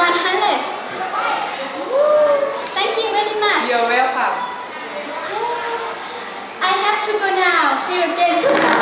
100. Thank you very much. You're welcome. I have to go now. See you again.